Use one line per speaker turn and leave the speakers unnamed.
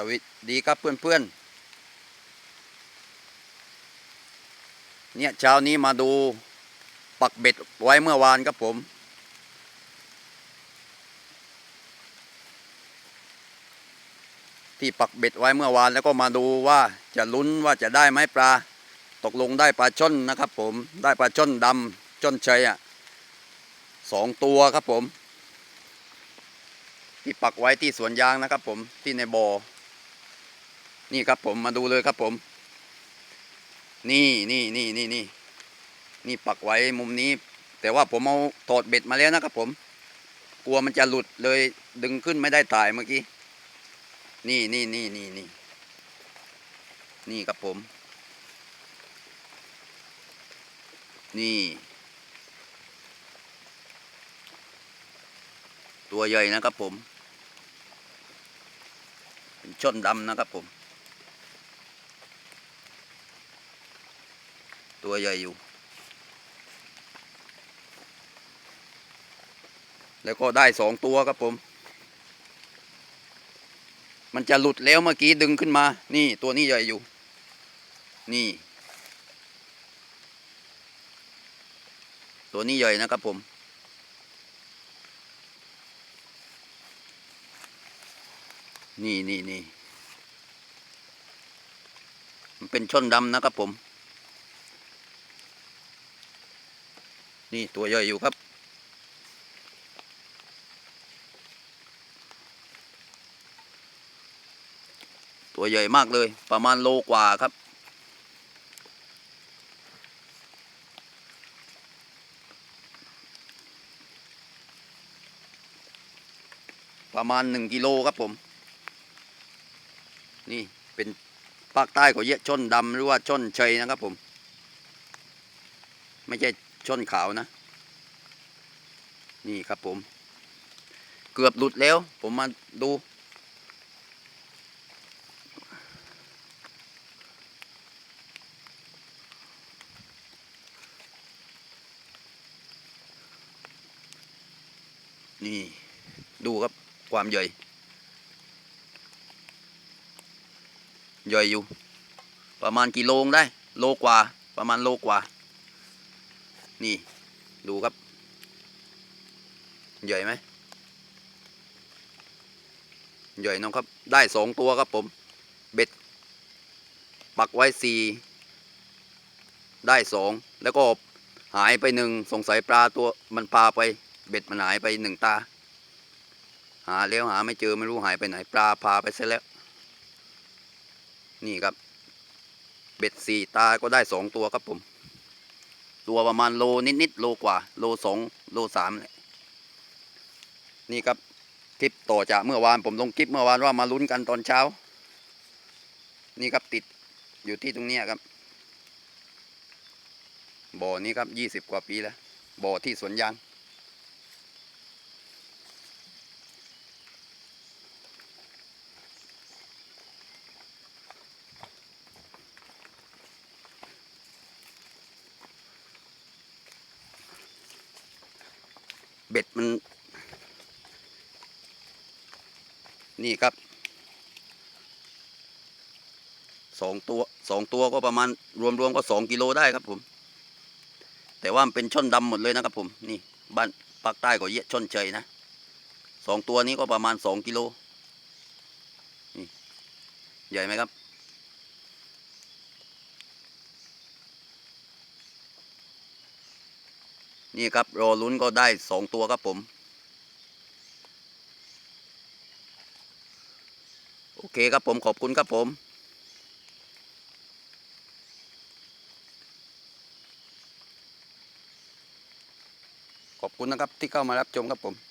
สวัสดีครับเพื่อนๆ เนี่ยเช้านี้มาดูปักเบ็ดไว้เมื่อวานครับผม ที่ปักเบ็ดไว้เมื่อวานแล้วก็มาดูว่าจะลุ้นว่าจะได้ไหมปลา ตกลงได้ปลาช่อนนะครับผมได้ปลาช่อนดำช่อนชัยอะสองตัวครับผมที่ปักไว้ที่สวนยางนะครับผมที่ในบ่อ นี่ครับผมมาดูเลยครับผม นี่นี่นี่นี่นี่นี่ปักไว้มุมนี้ แต่ว่าผมเอาถอดเบ็ดมาแล้วนะครับผม กลัวมันจะหลุดเลยดึงขึ้นไม่ได้ถ่ายเมื่อกี้ นี่นี่นี่นี่นี่นี่ครับผม นี่ ตัวใหญ่นะครับผม เป็นช่อนดำนะครับผม ตัวใหญ่อยู่ แล้วก็ได้สองตัวครับผม มันจะหลุดแล้วเมื่อกี้ดึงขึ้นมา นี่ตัวนี้ใหญ่อยู่ นี่ ตัวนี้ใหญ่นะครับผมนี่นี่นี่มันเป็นช่อนดำนะครับผม นี่ตัวใหญ่อยู่ครับ ตัวใหญ่มากเลย ประมาณโลกว่าครับ ประมาณหนึ่งกิโลครับผม นี่เป็นภาคใต้ก็เยอะชนดำหรือว่าชนเชยนะครับผม ไม่ใช่ ชนขาวนะ นี่ครับผม เกือบหลุดแล้ว ผมมาดู นี่ดูครับความใหญ่ใหญ่อยู่ ประมาณกี่โลงได้ โลกว่าประมาณโลกว่า นี่ ดูครับ ใหญ่ไหมใหญ่นะครับ ได้สองตัวครับผม เบ็ด ปักไว้สี่ได้สองแล้วก็หายไปหนึ่งสงสัยปลาตัวมันปลาไป เบ็ดมันหายไปหนึ่งตา หาแล้วหาไม่เจอไม่รู้หายไปไหน ปลาพาไปซะแล้ว นี่ครับ เบ็ดสี่ตาก็ได้สองตัวครับผม ตัวประมาณโลนิดๆโลกว่า โลสองโลสามเลยนี่ครับคลิปต่อจากเมื่อวานผมลงคลิปเมื่อวานว่ามาลุ้นกันตอนเช้า นี่ครับติดอยู่ที่ตรงนี้ครับ บ่อนี้ครับยี่สิบกว่าปีแล้ว บ่อที่สวนยาง เบ็ดมัน นี่ครับสองตัวสองตัวก็ประมาณรวมๆก็สองกิโลได้ครับผม แต่ว่ามันเป็นช่อนดำหมดเลยนะครับผมนี่บ้านภาคใต้ก็เยอะช่อนเฉยนะสองตัวนี้ก็ประมาณสองกิโลนี่ใหญ่ไหมครับ นี่ครับรอลุ้นก็ได้สองตัวครับผม โอเคครับผมขอบคุณครับผมขอบคุณนะครับที่เข้ามารับชมครับผม